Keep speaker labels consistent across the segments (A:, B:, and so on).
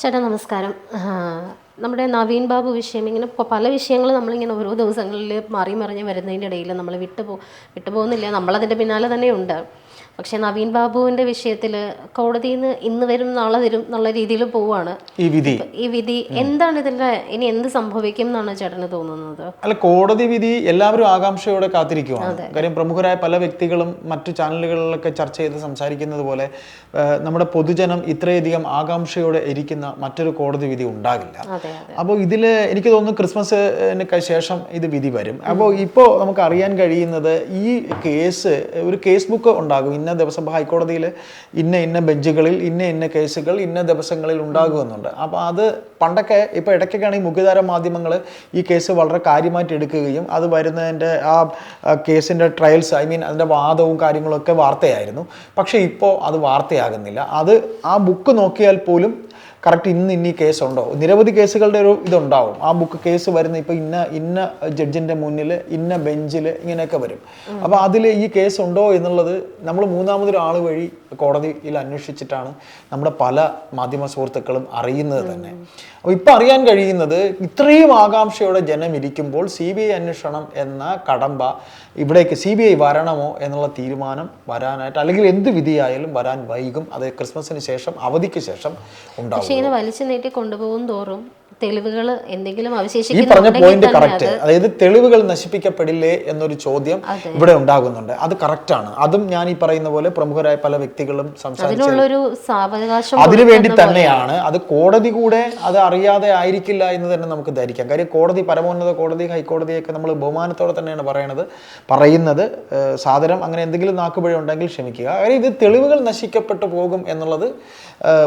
A: ചേട്ടാ നമസ്കാരം. നമ്മുടെ നവീൻ ബാബു വിഷയം ഇങ്ങനെ പല വിഷയങ്ങൾ നമ്മളിങ്ങനെ ഓരോ ദിവസങ്ങളിൽ മാറി മറിഞ്ഞ് വരുന്നതിന്റെ ഇടയിൽ നമ്മൾ വിട്ടുപോ വിട്ടുപോകുന്നില്ല. നമ്മളതിന്റെ പിന്നാലെ തന്നെ ഉണ്ട്. പക്ഷേ നവീൻ ബാബുവിന്റെ വിഷയത്തിൽ കോടതിയിൽ നിന്ന് ഇന്ന് വരും നാളെ വരും എന്നുള്ള രീതിയിൽ പോവാണ്.
B: ഈ വിധി.
A: ഈ വിധി എന്താണ് ഇതിന്റെ ഇനി എന്ത് സംഭവിക്കും എന്നാണ് ചേട്ടന് തോന്നുന്നത്?
B: അല്ല കോടതി വിധി എല്ലാവരും ആകാംക്ഷയോടെ കാത്തിരിക്കുവാണ്. കാര്യം പ്രമുഖരായ പല വ്യക്തികളും മറ്റു ചാനലുകളിലൊക്കെ ചർച്ച ചെയ്ത് സംസാരിക്കുന്നത് പോലെ നമ്മുടെ പൊതുജനം ഇത്രയധികം ആകാംക്ഷയോടെ ഇരിക്കുന്ന മറ്റൊരു കോടതി വിധി ഉണ്ടാകില്ല. അപ്പോൾ ഇതിൽ എനിക്ക് തോന്നുന്നു ക്രിസ്മസിന് ശേഷം ഇത് വിധി വരും. അപ്പോൾ ഇപ്പോൾ നമുക്ക് അറിയാൻ കഴിയുന്നത് ഈ കേസ് ഒരു കേസ് ബുക്ക് ഉണ്ടാകും. ഇന്ന ദിവസം ഹൈക്കോടതിയിൽ ഇന്ന ഇന്ന ബെഞ്ചുകളിൽ ഇന്ന ഇന്ന കേസുകൾ ഇന്ന ദിവസങ്ങളിൽ ഉണ്ടാകുമെന്നുണ്ട്. അപ്പോൾ അത് പണ്ടൊക്കെ ഇപ്പോൾ ഇടയ്ക്കൊക്കെയാണെങ്കിൽ മുഖ്യധാര മാധ്യമങ്ങൾ ഈ കേസ് വളരെ കാര്യമായിട്ട് എടുക്കുകയും അത് വരുന്നതിന്റെ ആ കേസിന്റെ ട്രയൽസ് ഐ മീൻ അതിന്റെ വാദവും കാര്യങ്ങളൊക്കെ വാർത്തയായിരുന്നു. പക്ഷേ ഇപ്പോൾ അത് വാർത്തയാകുന്നില്ല. അത് ആ ബുക്ക് നോക്കിയാൽ പോലും കറക്റ്റ് ഇന്ന് ഇന്ന ഈ കേസുണ്ടോ നിരവധി കേസുകളുടെ ഒരു ഇതുണ്ടാവും. ആ ബുക്ക് കേസ് വരുന്ന ഇപ്പോൾ ഇന്ന ഇന്ന ജഡ്ജിന്റെ മുന്നിൽ ഇന്ന ബെഞ്ചിൽ ഇങ്ങനെയൊക്കെ വരും. അപ്പോൾ അതിൽ ഈ കേസ് ഉണ്ടോ എന്നുള്ളത് നമ്മൾ മൂന്നാമതൊരാൾ വഴി കോടതിയിൽ അന്വേഷിച്ചിട്ടാണ് നമ്മുടെ പല മാധ്യമ സുഹൃത്തുക്കളും അറിയുന്നത് തന്നെ. അപ്പോൾ ഇപ്പം അറിയാൻ കഴിയുന്നത് ഇത്രയും ആകാംക്ഷയോടെ ജനം ഇരിക്കുമ്പോൾ സി ബി ഐ അന്വേഷണം എന്ന കടമ്പ ഇവിടേക്ക് സി ബി ഐ വരണമോ എന്നുള്ള തീരുമാനം വരാനായിട്ട് അല്ലെങ്കിൽ എന്ത് വിധിയായാലും വരാൻ വൈകും. അത് ക്രിസ്മസിന് ശേഷം അവധിക്ക് ശേഷം ഉണ്ടാവും
A: പക്ഷേ ഇങ്ങനെ വലിച്ചു നീട്ടി കൊണ്ടുപോകും തോറും തെളിവുകൾ എന്തെങ്കിലും
B: ഈ പറഞ്ഞ പോയിന്റ് കറക്റ്റ് അതായത് തെളിവുകൾ നശിപ്പിക്കപ്പെടില്ലേ എന്നൊരു ചോദ്യം ഇവിടെ ഉണ്ടാകുന്നുണ്ട്. അത് കറക്റ്റ് ആണ്. അതും ഞാൻ ഈ പറയുന്ന പോലെ പ്രമുഖരായ പല വ്യക്തികളും സംസാരിച്ചു അതിനു വേണ്ടി തന്നെയാണ്. അത് കോടതി കൂടെ അത് അറിയാതെ ആയിരിക്കില്ല എന്ന് തന്നെ നമുക്ക് ധരിക്കാം. കാര്യം കോടതി പരമോന്നത കോടതി ഹൈക്കോടതിയൊക്കെ നമ്മൾ ബഹുമാനത്തോടെ തന്നെയാണ് പറയണത് പറയുന്നത്. സാധനം അങ്ങനെ എന്തെങ്കിലും നാക്കുപഴ ഉണ്ടെങ്കിൽ ക്ഷമിക്കുക. കാര്യം ഇത് തെളിവുകൾ നശിക്കപ്പെട്ടു പോകും എന്നുള്ളത്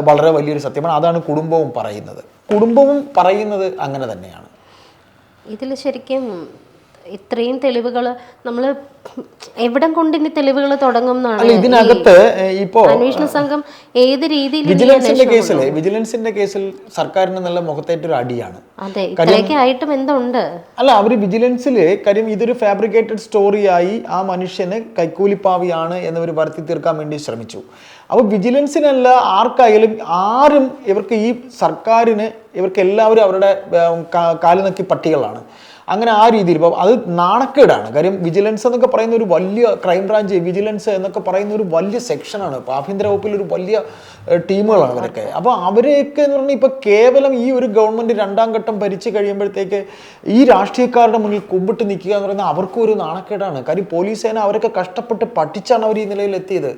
B: വളരെ വലിയൊരു സത്യമാണ്. അതാണ് കുടുംബവും പറയുന്നത്. കുടുംബവും പറയുന്നത് അങ്ങനെ തന്നെയാണ്.
A: ഇതിൽ ശരിക്കും ഇത്രയും തെളിവുകൾ നമ്മൾ എവിടം കൊണ്ട് ഇനി തെളിവുകൾ തുടങ്ങും
B: ഇതിനകത്ത് ഇപ്പോ
A: അന്വേഷണ സംഘം ഏത് രീതിയിൽ
B: വിജിലൻസിന്റെ കേസിൽ വിജിലൻസിന്റെ കേസിൽ സർക്കാരിന് നല്ല മുഖത്തേറ്റൊരു അടിയാണ്.
A: അതെ ഇത്രയൊക്കെ ആയിട്ടും എന്തുണ്ട്?
B: അല്ല അവർ വിജിലൻസിൽ കാര്യം ഇതൊരു ഫാബ്രിക്കേറ്റഡ് സ്റ്റോറിയായി ആ മനുഷ്യന് കൈക്കൂലിപ്പാവിയാണ് എന്നവർ വരുത്തി തീർക്കാൻ വേണ്ടി ശ്രമിച്ചു. അപ്പോൾ വിജിലൻസിനല്ല ആർക്കായാലും ആരും ഇവർക്ക് ഈ സർക്കാരിന് ഇവർക്ക് എല്ലാവരും അവരുടെ കാലുനക്കി പട്ടികളാണ്. അങ്ങനെ ആ രീതിയിൽ. ഇപ്പോൾ അത് നാണക്കേടാണ്. കാര്യം വിജിലൻസ് എന്നൊക്കെ പറയുന്ന ഒരു വലിയ ക്രൈം ബ്രാഞ്ച് വിജിലൻസ് എന്നൊക്കെ പറയുന്ന ഒരു വലിയ സെക്ഷനാണ് ഇപ്പോൾ ആഭ്യന്തര വകുപ്പിൽ ഒരു വലിയ ടീമുകളാണ് അവരൊക്കെ അപ്പോൾ അവരെയൊക്കെ എന്ന് പറഞ്ഞാൽ ഇപ്പോൾ കേവലം ഈ ഒരു ഗവൺമെന്റ് രണ്ടാം ഘട്ടം ഭരിച്ചു കഴിയുമ്പോഴത്തേക്ക് ഈ രാഷ്ട്രീയക്കാരുടെ മുന്നിൽ കുമ്പിട്ട് നിൽക്കുക എന്ന് പറയുന്നത് അവർക്കും ഒരു നാണക്കേടാണ്. കാര്യം പോലീസ് സേന അവരൊക്കെ കഷ്ടപ്പെട്ട് പഠിച്ചാണ് അവർ ഈ നിലയിൽ എത്തിയത്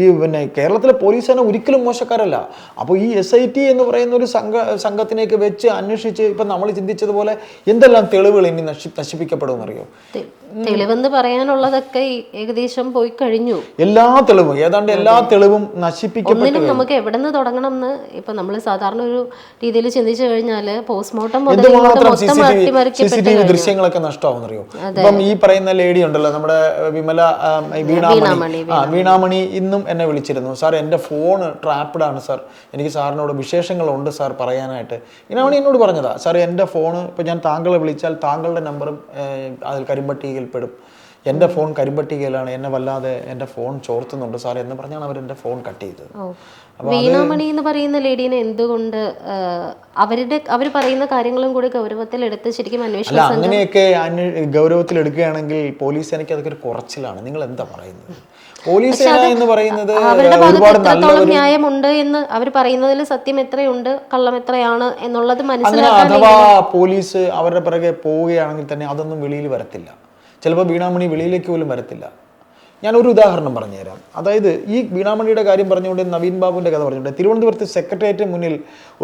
B: ഈ പിന്നെ കേരളത്തിലെ പോലീസ് സേന ഒരിക്കലും മോശക്കാരല്ല. അപ്പോൾ ഈ എസ് ഐ ടി എന്ന് പറയുന്ന ഒരു സംഘ സംഘത്തിനെയൊക്കെ വെച്ച് അന്വേഷിച്ച് ഇപ്പം നമ്മൾ ചിന്തിച്ചതുപോലെ എന്തെല്ലാം തെളിവുകൾ ഇനി നശി നശിപ്പിക്കപ്പെടുമെന്നറിയോ
A: അറിയോ? തെളിവെന്ന് പറയാനുള്ളതൊക്കെ ഏകദേശം പോയി കഴിഞ്ഞു.
B: എല്ലാ തെളിവും ഏതാണ്ട് എല്ലാ തെളിവും നശിപ്പിക്കപ്പെട്ടു
A: ഒന്നിനും നമുക്ക് എവിടെ നിന്ന് തുടങ്ങണം എന്ന് ഇപ്പൊ നമ്മൾ സാധാരണ ഒരു രീതിയിൽ ചിന്തിച്ചു കഴിഞ്ഞാൽ പോസ്റ്റ്മോർട്ടം
B: ദൃശ്യങ്ങളൊക്കെ നഷ്ടമാവുന്നറിയോ? ഇപ്പം ഈ പറയുന്ന ലേഡി ഉണ്ടല്ലോ നമ്മുടെ വിമല വീണാമണി. ആ വീണാമണി. ഇന്നും എന്നെ വിളിച്ചിരുന്നു. സാർ എന്റെ ഫോൺ ട്രാപ്ഡ് ആണ് സാർ. എനിക്ക് സാറിനോട് വിശേഷങ്ങളുണ്ട് സാർ പറയാനായിട്ട്. വീണാമണി എന്നോട് പറഞ്ഞതാ സാർ എന്റെ ഫോൺ ഇപ്പം ഞാൻ താങ്കളെ വിളിച്ചാൽ താങ്കളുടെ നമ്പറും അതിൽ കരിമ്പട്ടികയിൽ പെടും. എന്റെ ഫോൺ കരിമ്പട്ടികയിലാണ് എന്നെ വല്ലാതെ എന്റെ ഫോൺ ചോർത്തുന്നുണ്ട് സാർ എന്ന് പറഞ്ഞാണ് അവർ എന്റെ ഫോൺ കട്ട് ചെയ്തത്.
A: വീണാമണി എന്ന് പറയുന്ന ലേഡീനെ എന്തുകൊണ്ട് അവരുടെ അവർ പറയുന്ന കാര്യങ്ങളും കൂടി ഗൗരവത്തിൽ എടുത്ത് ശരിക്കും അന്വേഷിക്കും
B: അല്ല അങ്ങനെയൊക്കെ ഗൗരവത്തിൽ എടുക്കുകയാണെങ്കിൽ പോലീസ് എനിക്ക് അതൊക്കെ ഒരു കുറച്ചിലാണ്. നിങ്ങൾ എന്താ പറയുന്നത്? പോലീസ് എന്ന് പറയുന്നത്
A: അവരുടെ ഭാഗത്ത് എത്രത്തോളം ന്യായമുണ്ട് എന്ന് അവർ പറയുന്നതിൽ സത്യം എത്രയുണ്ട് കള്ളം എത്രയാണ് എന്നുള്ളത് മനസ്സിലാക്കാൻ
B: അഥവാ പോലീസ് അവരുടെ പിറകെ പോവുകയാണെങ്കിൽ തന്നെ അതൊന്നും വെളിയിൽ വരത്തില്ല. ചിലപ്പോൾ വീണാമണി വെളിയിലേക്ക് പോലും വരത്തില്ല. ഞാൻ ഒരു ഉദാഹരണം പറഞ്ഞുതരാം. അതായത് ഈ വീണാമണിയുടെ കാര്യം പറഞ്ഞുകൊണ്ട് നവീൻ ബാബുവിന്റെ കഥ പറഞ്ഞുകൊണ്ട് തിരുവനന്തപുരത്ത് സെക്രട്ടേറിയറ്റ് മുന്നിൽ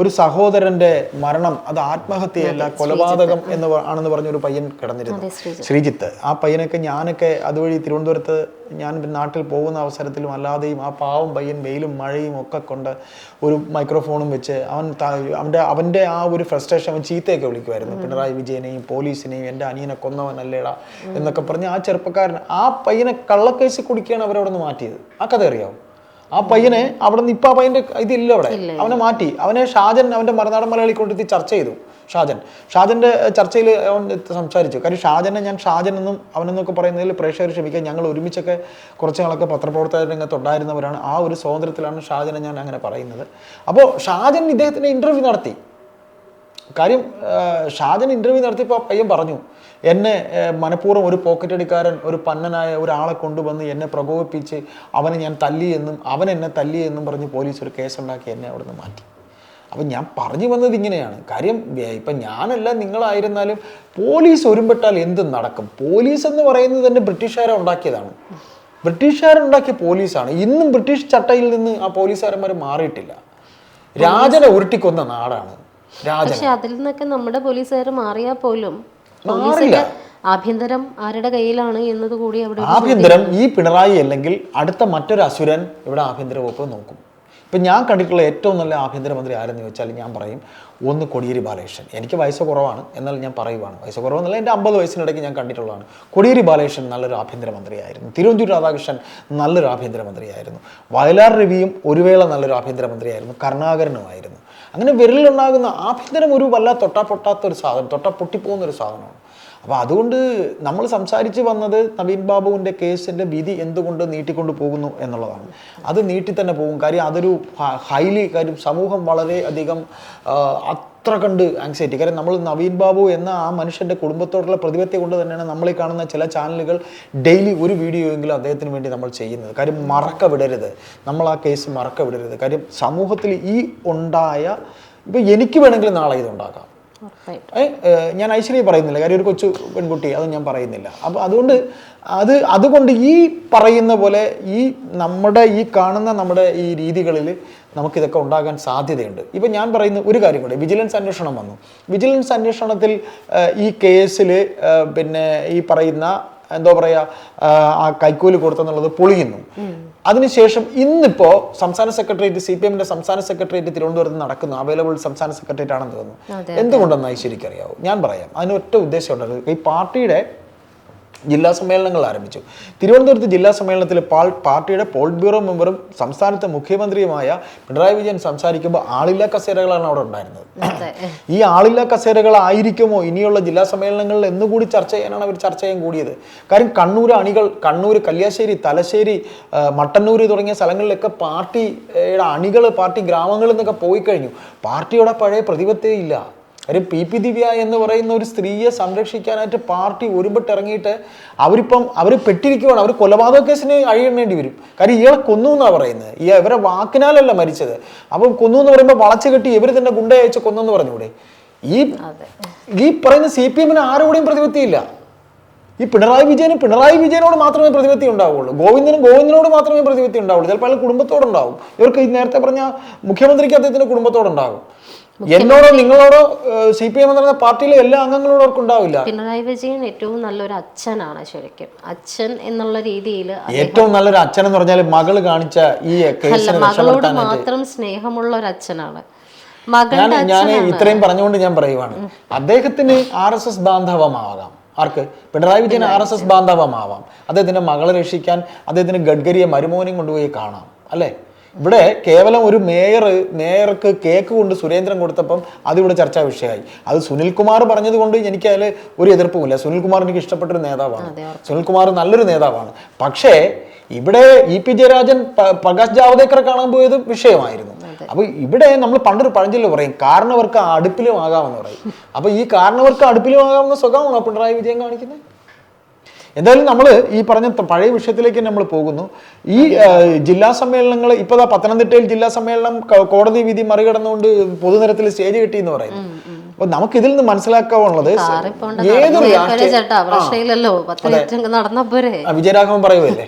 B: ഒരു സഹോദരന്റെ മരണം അത് ആത്മഹത്യയല്ല കൊലപാതകം എന്ന് ആണെന്ന് പറഞ്ഞൊരു പയ്യൻ കിടന്നിരുന്നു.
A: ശ്രീജിത്ത്.
B: ആ പയ്യനൊക്കെ ഞാനൊക്കെ അതുവഴി തിരുവനന്തപുരത്ത് ഞാൻ നാട്ടിൽ പോകുന്ന അവസരത്തിലും അല്ലാതെയും ആ പാവം പയ്യൻ വെയിലും മഴയും ഒക്കെ കൊണ്ട് ഒരു മൈക്രോഫോണും വെച്ച് അവൻ അവന്റെ അവന്റെ ആ ഒരു ഫ്രസ്ട്രേഷൻ അവൻ ചീത്തയൊക്കെ വിളിക്കുമായിരുന്നു. പിണറായി വിജയനെയും പോലീസിനെയും എന്റെ അനിയനെ കൊന്നവനല്ലേടാ എന്നൊക്കെ പറഞ്ഞ് ആ ചെറുപ്പക്കാരൻ ആ പയ്യനെ കള്ളക്കേസ് കുടിക്കുകയാണ് അവരവിടെ നിന്ന് മാറ്റിയത്. ആ കഥ അറിയാവും? ആ പയ്യനെ അവിടെ നിന്ന് ഇപ്പൊ ആ പയ്യന്റെ ഇതില്ല അവിടെ. അവനെ മാറ്റി. അവനെ ഷാജൻ അവന്റെ മറുനാടൻ മലയാളി കൊണ്ടെത്തി ചർച്ച ചെയ്തു. ഷാജൻ. ഷാജന്റെ ചർച്ചയിൽ അവൻ സംസാരിച്ചു. കാര്യം ഷാജനെ ഞാൻ ഷാജൻ എന്നും അവനെന്നൊക്കെ പറയുന്നതിൽ പ്രേക്ഷകർ ക്ഷമിക്കുക ഞങ്ങൾ ഒരുമിച്ചൊക്കെ കുറച്ച് നാളൊക്കെ പത്രപ്രവർത്തക രംഗത്ത് ഉണ്ടായിരുന്നവരാണ് ആ ഒരു സ്വാതന്ത്ര്യത്തിലാണ് ഷാജനെ ഞാൻ അങ്ങനെ പറയുന്നത്. അപ്പോൾ ഷാജൻ ഇദ്ദേഹത്തിന്റെ ഇന്റർവ്യൂ നടത്തി. കാര്യം ഷാജൻ ഇന്റർവ്യൂ നടത്തിയപ്പോൾ പയ്യൻ പറഞ്ഞു എന്നെ മനഃപൂർവം ഒരു പോക്കറ്റ് അടിക്കാരൻ ഒരു പന്നനായ ഒരാളെ കൊണ്ടുവന്ന് എന്നെ പ്രകോപിപ്പിച്ച് അവനെ ഞാൻ തല്ലി എന്നും അവൻ എന്നെ തല്ലി എന്നും പറഞ്ഞ് പോലീസ് ഒരു കേസുണ്ടാക്കി എന്നെ അവിടുന്ന് മാറ്റി. അപ്പം ഞാൻ പറഞ്ഞു വന്നത് ഇങ്ങനെയാണ്. കാര്യം ഇപ്പം ഞാനല്ല നിങ്ങളായിരുന്നാലും പോലീസ് ഒരുമ്പെട്ടാൽ എന്ത് നടക്കും? പോലീസ് എന്ന് പറയുന്നത് തന്നെ ബ്രിട്ടീഷുകാരെ ഉണ്ടാക്കിയതാണ്. ബ്രിട്ടീഷുകാരുണ്ടാക്കിയ പോലീസാണ്. ഇന്നും ബ്രിട്ടീഷ് ചട്ടയിൽ നിന്ന് ആ പോലീസുകാരന്മാർ മാറിയിട്ടില്ല. രാജനെ ഉരുട്ടിക്കൊന്ന നാടാണ്.
A: പക്ഷെ അതിൽ നിന്നൊക്കെ നമ്മുടെ പോലീസുകാർ മാറിയാൽ പോലും. പോലീസിന്റെ ആഭ്യന്തരം ആരുടെ കയ്യിലാണ് എന്നത് കൂടി അവിടെ
B: ആഭ്യന്തരം ഈ പിണറായി അല്ലെങ്കിൽ അടുത്ത മറ്റൊരു അസുരൻ ഇവിടെ ആഭ്യന്തര വകുപ്പ് നോക്കും. ഇപ്പം ഞാൻ കണ്ടിട്ടുള്ള ഏറ്റവും നല്ല ആഭ്യന്തരമന്ത്രി ആരെന്ന് ചോദിച്ചാൽ ഞാൻ പറയും ഒന്ന് കൊടിയേരി ബാലകൃഷ്ണൻ. എനിക്ക് വയസ്സ് കുറവാണ് എന്നാൽ ഞാൻ പറയുവാണ്. വയസ്സ് കുറവെന്നല്ല എന്റെ അമ്പത് വയസ്സിനിടയ്ക്ക് ഞാൻ കണ്ടിട്ടുള്ളതാണ്. കൊടിയേരി ബാലകൃഷ്ണൻ നല്ലൊരു ആഭ്യന്തരമന്ത്രിയായിരുന്നു. തിരുവഞ്ചൂർ രാധാകൃഷ്ണൻ നല്ലൊരു ആഭ്യന്തരമന്ത്രിയായിരുന്നു. വയലാർ രവിയും ഒരു വേള നല്ലൊരു ആഭ്യന്തരമന്ത്രിയായിരുന്നു. കരുണാകരനുമായിരുന്നു. അങ്ങനെ വിരലിലുണ്ടാകുന്ന ആഭ്യന്തരം ഒരു വല്ല തൊട്ടാ പൊട്ടാത്ത ഒരു സാധനം തൊട്ടാ പൊട്ടിപ്പോകുന്ന ഒരു സാധനമാണ്. അപ്പോൾ അതുകൊണ്ട് നമ്മൾ സംസാരിച്ച് വന്നത് നവീൻ ബാബുവിന്റെ കേസിന്റെ വിധി എന്തുകൊണ്ട് നീട്ടിക്കൊണ്ട് പോകുന്നു എന്നുള്ളതാണ്. അത് നീട്ടി തന്നെ പോകും. കാര്യം അതൊരു ഹൈലി കാര്യം സമൂഹം വളരെ അധികം അത്ര കണ്ട് ആങ്സൈറ്റി കാര്യം നമ്മൾ നവീൻ ബാബു എന്ന ആ മനുഷ്യന്റെ കുടുംബത്തോടുള്ള പ്രതിപത്തി കൊണ്ട് തന്നെയാണ് നമ്മളീ കാണുന്ന ചില ചാനലുകൾ ഡെയിലി ഒരു വീഡിയോ എങ്കിലും അദ്ദേഹത്തിന് വേണ്ടി നമ്മൾ ചെയ്യുന്നത്. കാര്യം മറക്ക വിടരുത്. നമ്മൾ ആ കേസ് മറക്ക വിടരുത്. കാര്യം സമൂഹത്തിൽ ഈ ഉണ്ടായ ഇപ്പം എനിക്ക് വേണമെങ്കിൽ നാളെ ഇതുണ്ടാക്കാം ഞാൻ ഐശ്വര്യ പറയുന്നില്ല. കാര്യം ഒരു കൊച്ചു പെൺകുട്ടി അത് ഞാൻ പറയുന്നില്ല. അപ്പം അതുകൊണ്ട് അത് അതുകൊണ്ട് ഈ പറയുന്ന പോലെ ഈ നമ്മുടെ ഈ കാണുന്ന നമ്മുടെ ഈ രീതികളിൽ നമുക്കിതൊക്കെ ഉണ്ടാകാൻ സാധ്യതയുണ്ട്. ഇപ്പം ഞാൻ പറയുന്ന ഒരു കാര്യം കൂടെ വിജിലൻസ് അന്വേഷണം വന്നു. വിജിലൻസ് അന്വേഷണത്തിൽ ഈ കേസിൽ പിന്നെ ഈ പറയുന്ന എന്തോ പറയുക ആ കൈക്കൂലി കൊടുത്തെന്നുള്ളത് പൊളിയുന്നു. അതിനുശേഷം ഇന്നിപ്പോ സംസ്ഥാന സെക്രട്ടേറിയറ്റ് സി പി എമ്മിന്റെ സംസ്ഥാന സെക്രട്ടേറിയറ്റ് തിരുവനന്തപുരത്ത് നടക്കുന്നു. അവൈലബിൾ സംസ്ഥാന സെക്രട്ടേറിയറ്റ് ആണെന്ന് തോന്നുന്നു. എന്തുകൊണ്ടെന്ന് ശരിക്കറിയാവും? ഞാൻ പറയാം. അതിന് ഒറ്റ ഉദ്ദേശം ഉണ്ടായിരുന്നു ഈ പാർട്ടിയുടെ ജില്ലാ സമ്മേളനങ്ങൾ ആരംഭിച്ചു. തിരുവനന്തപുരത്ത് ജില്ലാ സമ്മേളനത്തിൽ പാൾ പാർട്ടിയുടെ പോളിറ്റ് ബ്യൂറോ മെമ്പറും സംസ്ഥാനത്തെ മുഖ്യമന്ത്രിയുമായ പിണറായി വിജയൻ സംസാരിക്കുമ്പോൾ ആളില്ലാ കസേരകളാണ് അവിടെ ഉണ്ടായിരുന്നത്. ഈ ആളില്ലാ കസേരകളായിരിക്കുമോ ഇനിയുള്ള ജില്ലാ സമ്മേളനങ്ങളിൽ എന്നുകൂടി ചർച്ച ചെയ്യാനാണ് അവർ ചർച്ച ചെയ്യാൻ കൂടിയത്. കാര്യം കണ്ണൂർ അണികൾ കണ്ണൂർ കല്യാശ്ശേരി തലശ്ശേരി മട്ടന്നൂർ തുടങ്ങിയ സ്ഥലങ്ങളിലൊക്കെ പാർട്ടിയുടെ അണികൾ പാർട്ടി ഗ്രാമങ്ങളിൽ നിന്നൊക്കെ പോയി കഴിഞ്ഞു. പാർട്ടിയുടെ പഴയ പ്രതിപത്തേ ഇല്ല. കാര്യം പി പി ദിവ്യ എന്ന് പറയുന്ന ഒരു സ്ത്രീയെ സംരക്ഷിക്കാനായിട്ട് പാർട്ടി ഒരുപെട്ട് ഇറങ്ങിയിട്ട് അവരിപ്പം അവർ പെട്ടിരിക്കുവാണ്. അവർ കൊലപാതക കേസിന് അഴിയണേണ്ടി വരും. കാര്യം ഇയാളെ കൊന്നു എന്നാണ് പറയുന്നത്. ഈ ഇവരെ വാക്കിനാലല്ല മരിച്ചത്. അപ്പം കൊന്നു എന്ന് പറയുമ്പോൾ വളച്ചു കെട്ടി ഇവർ തന്നെ ഗുണ്ട അയച്ച് കൊന്നെന്ന് പറഞ്ഞൂടെ? ഈ ഈ പറയുന്ന സി പി എമ്മിന് ആരോടെയും പ്രതിപത്തിയില്ല. ഈ പിണറായി വിജയന് പിണറായി വിജയനോട് മാത്രമേ പ്രതിപത്തി ഉണ്ടാവുള്ളൂ. ഗോവിന്ദനും ഗോവിന്ദനോട് മാത്രമേ പ്രതിപത്തി ഉണ്ടാവുള്ളൂ. ചിലപ്പോൾ അയാൾ കുടുംബത്തോടുണ്ടാവും. ഇവർക്ക് നേരത്തെ പറഞ്ഞ മുഖ്യമന്ത്രിക്ക് അദ്ദേഹത്തിന്റെ കുടുംബത്തോടുണ്ടാകും. എന്നോടോ നിങ്ങളോടോ സി പി എം എന്ന് പറയുന്ന പാർട്ടിയിലെ എല്ലാ അംഗങ്ങളോടും അവർക്ക് ഉണ്ടാവില്ല.
A: പിണറായി വിജയൻ ഏറ്റവും നല്ലൊരു അച്ഛനാണ് ശരിക്കും. അച്ഛൻ എന്നുള്ള രീതിയിൽ
B: ഏറ്റവും നല്ലൊരു അച്ഛൻ എന്ന് പറഞ്ഞാൽ മകൾ കാണിച്ച ഈ
A: മകളോട് മാത്രം സ്നേഹമുള്ള ഒരു അച്ഛനാണ്.
B: ഞാൻ ഇത്രയും പറഞ്ഞുകൊണ്ട് ഞാൻ പറയുവാണ്. അദ്ദേഹത്തിന് ആർ എസ് എസ് ബാന്ധവമാകാം ആർക്ക്? Pinarayi Vijayan R S S ബാന്ധവമാവാം. അദ്ദേഹത്തിന്റെ മകളെ രക്ഷിക്കാൻ അദ്ദേഹത്തിന് ഗഡ്കരിയെ മരുമോനെയും കൊണ്ടുപോയി കാണാം. അല്ലേ? ഇവിടെ കേവലം ഒരു മേയർ മേയർക്ക് കേക്ക് കൊണ്ട് സുരേന്ദ്രൻ കൊടുത്തപ്പം അതിവിടെ ചർച്ചാ വിഷയമായി. അത് സുനിൽകുമാർ പറഞ്ഞത് കൊണ്ട് എനിക്ക് അതിൽ ഒരു എതിർപ്പുമില്ല. സുനിൽകുമാർ എനിക്ക് ഇഷ്ടപ്പെട്ടൊരു നേതാവാണ്. സുനിൽകുമാർ നല്ലൊരു നേതാവാണ്. പക്ഷേ ഇവിടെ ഇ പി ജയരാജൻ പ്രകാശ് ജാവദേക്കറെ കാണാൻ പോയത് വിഷയമായിരുന്നു. അപ്പൊ ഇവിടെ നമ്മൾ പണ്ടൊരു പഴഞ്ചൊല്ല് പറയും കാരണവർക്ക് അടുപ്പിലും ആകാമെന്ന് പറയും. അപ്പൊ ഈ കാരണവർക്ക് അടുപ്പിലും ആകാമെന്ന സ്വഭാവമാണോ പിണറായി വിജയൻ കാണിക്കുന്നത്? എന്തായാലും നമ്മൾ ഈ പറഞ്ഞ പഴയ വിഷയത്തിലേക്ക് നമ്മൾ പോകുന്നു. ഈ ജില്ലാ സമ്മേളനങ്ങൾ ഇപ്പൊ ദാ പത്തനംതിട്ടയിൽ ജില്ലാ സമ്മേളനം കോടതി വിധി മറികടന്നുകൊണ്ട് പൊതുനിരത്തിൽ സ്റ്റേജ് കിട്ടി എന്ന് പറയുന്നു അപ്പൊ നമുക്ക് ഇതിൽ നിന്ന് മനസ്സിലാക്കാവുന്നത്
A: കാറിപ്പോണ്ട്
B: ഏതൊരു വിജയരാഘവൻ പറയുമല്ലേ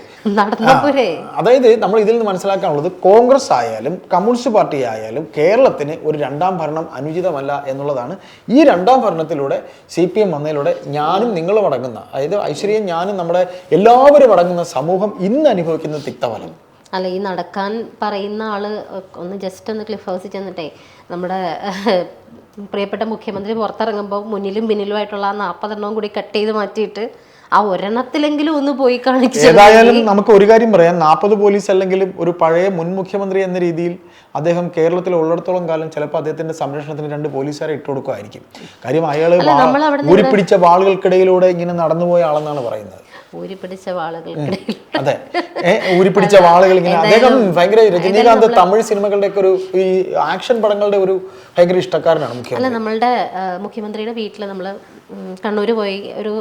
B: അതായത് നമ്മൾ ഇതിൽ നിന്ന് മനസ്സിലാക്കാനുള്ളത് കോൺഗ്രസ് ആയാലും കമ്മ്യൂണിസ്റ്റ് പാർട്ടി ആയാലും കേരളത്തിന് ഒരു രണ്ടാം ഭരണം അനുചിതമല്ല എന്നുള്ളതാണ്. ഈ രണ്ടാം ഭരണത്തിലൂടെ സി പി എം വന്നതിലൂടെ ഞാനും നിങ്ങളും അടങ്ങുന്ന അതായത് ഐശ്വര്യം ഞാനും നമ്മുടെ എല്ലാവരും അടങ്ങുന്ന സമൂഹം ഇന്ന് അനുഭവിക്കുന്ന തിക്തഫലം.
A: അല്ല ഈ നടക്കാൻ പറയുന്ന ആൾ ഒന്ന് ജസ്റ്റ് ഒന്ന് ക്ലിഫ് ഹൗസിൽ ചെന്നിട്ടേ നമ്മുടെ പ്രിയപ്പെട്ട മുഖ്യമന്ത്രി പുറത്തിറങ്ങുമ്പോൾ മുന്നിലും പിന്നിലുമായിട്ടുള്ള ആ നാൽപ്പതെണ്ണവും കൂടി കട്ട് ചെയ്ത് മാറ്റിയിട്ട് ആ ഒരെണ്ണത്തിലെങ്കിലും ഒന്ന് പോയി കാണിച്ചു
B: ഏതായാലും നമുക്ക് ഒരു കാര്യം പറയാം. നാൽപ്പത് പോലീസ് അല്ലെങ്കിൽ ഒരു പഴയ മുൻ മുഖ്യമന്ത്രി എന്ന രീതിയിൽ അദ്ദേഹം കേരളത്തിൽ ഉള്ളിടത്തോളം കാലം ചിലപ്പോൾ അദ്ദേഹത്തിന്റെ സംരക്ഷണത്തിന് രണ്ട് പോലീസുകാരെ ഇട്ട് കൊടുക്കുമായിരിക്കും. കാര്യം അയാൾ ഊരിപ്പിടിച്ച വാളുകൾക്കിടയിലൂടെ ഇങ്ങനെ നടന്നുപോയ ആളെന്നാണ് പറയുന്നത്. അതെ. ഊരിപ്പിടിച്ച വാളുകൾ ഇങ്ങനെ അദ്ദേഹം ഭയങ്കര രജനീകാന്ത് തമിഴ് സിനിമകളുടെ ഒക്കെ ഒരു ഈ ആക്ഷൻ പടങ്ങളുടെ ഒരു ഭയങ്കര ഇഷ്ടക്കാരനാണ് മുഖ്യമന്ത്രി.
A: അല്ല നമ്മളുടെ മുഖ്യമന്ത്രിയുടെ വീട്ടിൽ നമ്മൾ കണ്ണൂർ പോയി ഒരു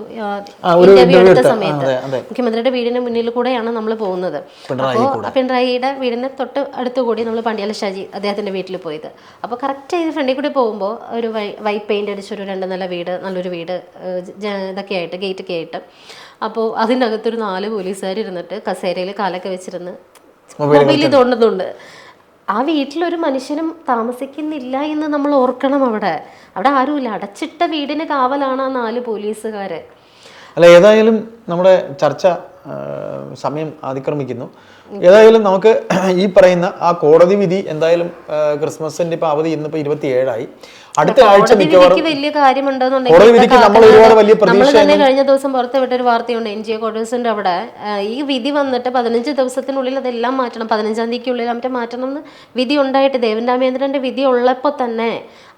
A: ഇന്റർവ്യൂ എടുത്ത സമയത്ത്. മുഖ്യമന്ത്രിയുടെ വീടിന് മുന്നിൽ കൂടെയാണ് നമ്മൾ പോകുന്നത്. അപ്പോൾ പിണറായിയുടെ വീടിന് തൊട്ട് അടുത്തുകൂടി നമ്മൾ നമ്മൾ പണ്ടിയാല ഷജി അദ്ദേഹത്തിന്റെ വീട്ടിൽ പോയത്. അപ്പോൾ കറക്റ്റ് ചെയ്ത് ഫ്രണ്ടിൽ കൂടി പോകുമ്പോൾ ഒരു വൈ വൈറ്റ് പെയിന്റ് അടിച്ചൊരു രണ്ട് നല്ല വീട് നല്ലൊരു വീട് ഇതൊക്കെ ആയിട്ട് ഗേറ്റൊക്കെ ആയിട്ട്. അപ്പോൾ അതിനകത്തൊരു നാല് പോലീസുകാർ ഇരുന്നിട്ട് കസേരയിൽ കാലൊക്കെ വെച്ചിരുന്ന് മൊബൈലിൽ തോണ്ടുന്നുണ്ട് ആ വീട്ടിലൊരു മനുഷ്യനും താമസിക്കുന്നില്ല എന്ന് നമ്മൾ ഓർക്കണം അവിടെ. അവിടെ ആരുമില്ല. അടച്ചിട്ട വീടിന് കാവലാണ് ആ നാല് പോലീസുകാർ
B: അല്ല ഏതായാലും നമ്മുടെ ചർച്ച സമയം അതിക്രമിക്കുന്നു. ഏതായാലും നമുക്ക് ഈ പറയുന്ന ആ കോടതി വിധി എന്തായാലും ക്രിസ്മസിന്റെ ക്രിസ്മസിന്റെ ഇപ്പൊ അവധി ഇന്നിപ്പോ ഇരുപത്തി ഏഴായി അടുത്ത ആഴ്ച മിക്കവാറും
A: വലിയ കാര്യമുണ്ടെന്നുണ്ടെങ്കിൽ
B: നമ്മൾ ഒരുപാട് വലിയ പ്രതീക്ഷ
A: തന്നെ കഴിഞ്ഞ ദിവസം പുറത്തുവിട്ട ഒരു വാർത്തയുണ്ട്. എൻ ജി ഒ അവിടെ. ഈ വിധി വന്നിട്ട് പതിനഞ്ച് ദിവസത്തിനുള്ളിൽ അതെല്ലാം മാറ്റണം. പതിനഞ്ചാം തീയതിക്കുള്ളിൽ അവരെ മാറ്റണം എന്ന് വിധി ഉണ്ടായിട്ട് ദേവൻ രാമേന്ദ്രന്റെ വിധി ഉള്ളപ്പോ തന്നെ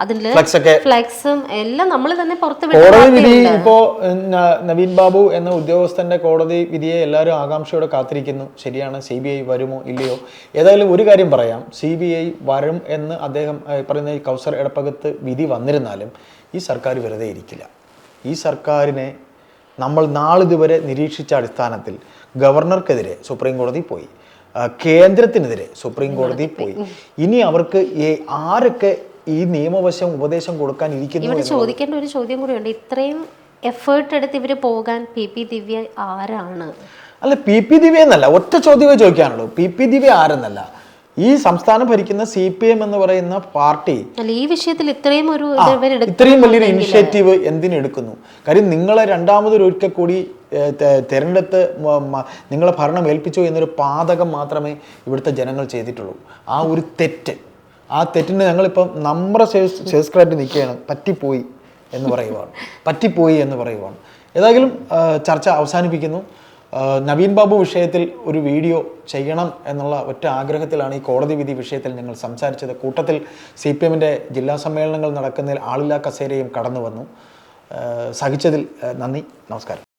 A: അതിന്റെ
B: ഫ്ലക്സും
A: എല്ലാം നമ്മൾ തന്നെ
B: കോടതി വിധി ഇപ്പോ നവീൻ ബാബു എന്ന ഉദ്യോഗസ്ഥന്റെ കോടതി വിധിയെ എല്ലാവരും ആകാംക്ഷയോടെ കാത്തിരിക്കുന്നു. ശരിയാണ്? സി ബി ഐ വരുമോ ഇല്ലയോ? ഏതായാലും ഒരു കാര്യം പറയാം. സി ബി ഐ വരും എന്ന് അദ്ദേഹം പറയുന്ന കൗസർ എടപ്പകത്ത് വിധി വന്നിരുന്നാലും ഈ സർക്കാർ വെറുതെ ഇരിക്കില്ല. ഈ സർക്കാരിനെ നമ്മൾ നാളിതുവരെ നിരീക്ഷിച്ച അടിസ്ഥാനത്തിൽ ഗവർണർക്കെതിരെ സുപ്രീം കോടതി പോയി. കേന്ദ്രത്തിനെതിരെ സുപ്രീം കോടതി പോയി. ഇനി അവർക്ക് ആരൊക്കെ ഈ നിയമവശം ഉപദേശം കൊടുക്കാൻ ഇരിക്കുന്നു
A: ഇവിടെ ചോദിക്കേണ്ട ഒരു ചോദ്യം കൂടിയുണ്ട്. ഇത്രയും എഫേർട്ട് എടുത്ത് ഇവർ പോകാൻ പി പി ദിവ്യ ആരാണ്?
B: അല്ല പി പി ദിവ്യ എന്നല്ല. ഒറ്റ ചോദ്യമേ ചോദിക്കാനുള്ളൂ. പി പി ദിവ്യ ആരെന്നല്ല. ഈ സംസ്ഥാനം ഭരിക്കുന്ന സി പി എം എന്ന് പറയുന്ന പാർട്ടി
A: ഈ വിഷയത്തിൽ ഇത്രയും ഒരു
B: ഇത്രയും വലിയൊരു ഇനിഷ്യേറ്റീവ് എന്തിനെടുക്കുന്നു? കാര്യം നിങ്ങളെ രണ്ടാമതൊരു ഒരിക്കൽ കൂടി തിരഞ്ഞെടുത്ത് നിങ്ങളെ ഭരണം ഏൽപ്പിച്ചു എന്നൊരു പാതകം മാത്രമേ ഇവിടുത്തെ ജനങ്ങൾ ചെയ്തിട്ടുള്ളൂ. ആ ഒരു തെറ്റ്. ആ തെറ്റിന് ഞങ്ങളിപ്പം നമ്മുടെ സബ്സ്ക്രൈബ് നിൽക്കുകയാണ്. പറ്റിപ്പോയി എന്ന് പറയുവാണ്. പറ്റിപ്പോയി എന്ന് പറയുവാണ്. ഏതായാലും ചർച്ച അവസാനിപ്പിക്കുന്നു. നവീൻ ബാബു വിഷയത്തിൽ ഒരു വീഡിയോ ചെയ്യണം എന്നുള്ള ഒറ്റ ആഗ്രഹത്തിലാണ് ഈ കോടതി വിധി വിഷയത്തിൽ ഞങ്ങൾ സംസാരിച്ചത്. കൂട്ടത്തിൽ സി പി എമ്മിന്റെ ജില്ലാ സമ്മേളനങ്ങൾ നടക്കുന്നതിൽ ആളില്ലാ കസേരയും കടന്നു വന്നു. സഹിച്ചതിൽ നന്ദി. നമസ്കാരം.